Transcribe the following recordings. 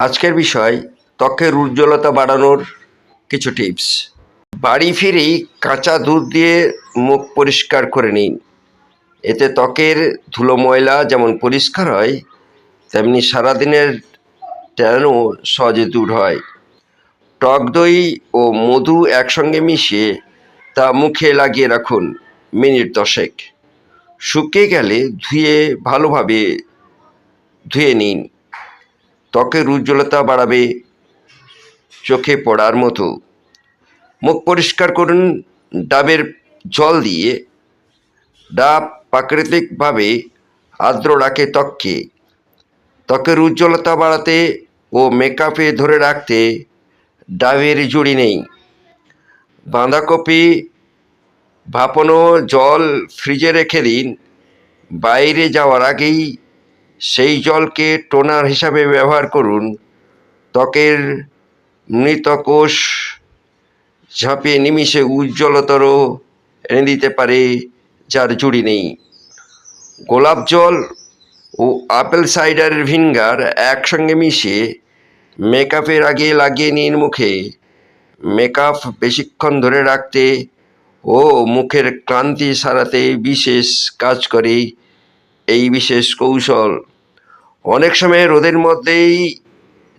আজকের বিষয় ত্বকের উজ্জ্বলতা বাড়ানোর কিছু টিপস। বাড়ি ফিরেই কাঁচা দুধ দিয়ে মুখ পরিষ্কার করে নিন। এতে ত্বকের ধুলো ময়লা যেমন পরিষ্কার হয়, তেমনি সারাদিনের ট্যানও সহজে দূর হয়। টক দই ও মধু একসঙ্গে মিশিয়ে তা মুখে লাগিয়ে রাখুন মিনিট দশেক। শুকিয়ে গেলে ধুয়ে ভালোভাবে ধুয়ে নিন। ত্বকের উজ্জ্বলতা বাড়াবে, চোখে পড়ার মতো। মুখ পরিষ্কার করুন, ডাবের জল দিয়ে। ডাব প্রাকৃতিকভাবে আর্দ্র রাখে ত্বককে। ত্বকের উজ্জ্বলতা বাড়াতে ও মেকআপে ধরে রাখতে ডাবের জুড়ি নেই। বাঁধাকপি, ভাপানো জল ফ্রিজে রেখে দিন। বাইরে যাওয়ার আগেই সেই জলকে টোনার হিসাবে ব্যবহার করুন। ত্বকের মৃত কোষ ঝাঁপিয়ে নিমিষে উজ্জ্বলতর এনে দিতে পারে, যার জুড়ি নেই। গোলাপ জল ও আপেল সাইডারের ভিনগার একসঙ্গে মিশিয়ে মেকআপের আগে লাগিয়ে নিন মুখে। মেকআপ বেশিক্ষণ ধরে রাখতে ও মুখের ক্লান্তি সারাতে বিশেষ কাজ করে। এই বিশেষ কৌশল। অনেক সময় রোদের মধ্যেই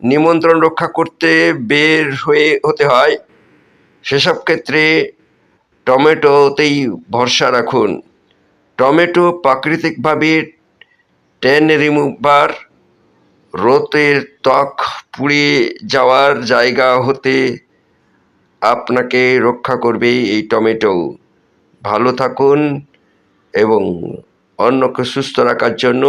নিমন্ত্রণ রক্ষা করতে বের হয়ে হতে হয়। সেসব ক্ষেত্রে টমেটোতেই ভরসা রাখুন। টমেটো প্রাকৃতিকভাবে ট্যান রিমুভার রোদের ত্বক পুড়ে যাওয়ার জায়গা হতে আপনাকে রক্ষা করবে এই টমেটো। ভালো থাকুন এবং অন্যকে সুস্থ রাখার জন্য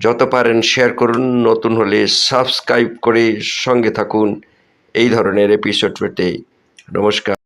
যত পারেন শেয়ার করুন, নতুন হলে সাবস্ক্রাইব করে সঙ্গে থাকুন। এই ধরনের এপিসোড পেতে। নমস্কার।